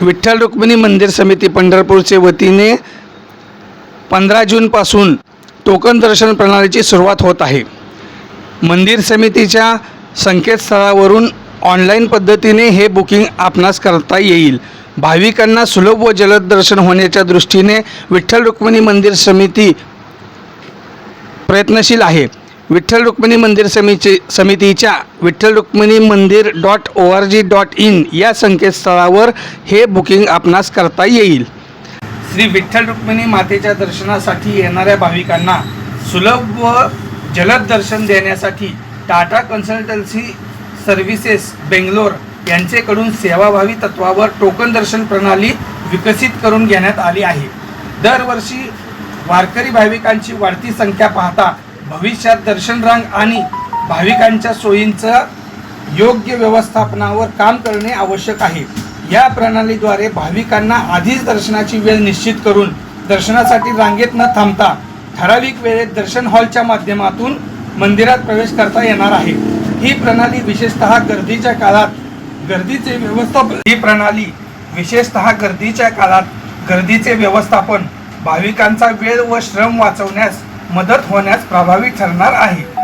विठ्ठल रुक्मिणी मंदिर समिती पंढरपूरचे वतीने पंधरा जूनपासून टोकन दर्शन प्रणालीची सुरुवात होत आहे. मंदिर समितीच्या संकेतस्थळावरून ऑनलाईन पद्धतीने हे बुकिंग आपणास करता येईल. भाविकांना सुलभ व जलद दर्शन होण्याच्या दृष्टीने विठ्ठल रुक्मिणी मंदिर समिती प्रयत्नशील आहे. विठ्ठल रुक्मिणी मंदिर समिती समितीच्या विठ्ठल रुक्मिणी मंदिर dot O R G dot in या संकेतस्थळावर हे बुकिंग आपणास करता येईल. श्री विठ्ठल रुक्मिणी मातेच्या दर्शनासाठी येणाऱ्या भाविकांना सुलभ व जलद दर्शन देण्यासाठी टाटा कन्सल्टन्सी सर्व्हिसेस बेंगलोर यांचेकडून सेवाभावी तत्वावर टोकन दर्शन प्रणाली विकसित करून घेण्यात आली आहे. दरवर्षी वारकरी भाविकांची वाढती संख्या पाहता भविष्यात दर्शन रांग आणि भाविकांच्या सोयींचं योग्य व्यवस्थापनावर काम करणे आवश्यक आहे. या प्रणालीद्वारे भाविकांना आधीच दर्शनाची वेळ निश्चित करून दर्शनासाठी रांगेत न थांबता ठराविक वेळेत दर्शन हॉलच्या माध्यमातून मंदिरात प्रवेश करता येणार आहे. ही प्रणाली विशेषतः गर्दीच्या काळात गर्दीचे व्यवस्थापन ही प्रणाली विशेषतः गर्दीच्या काळात गर्दीचे व्यवस्थापन भाविकांचा वेळ व श्रम वाचवण्यास मदत होण्यास प्रभावी ठरणार आहे.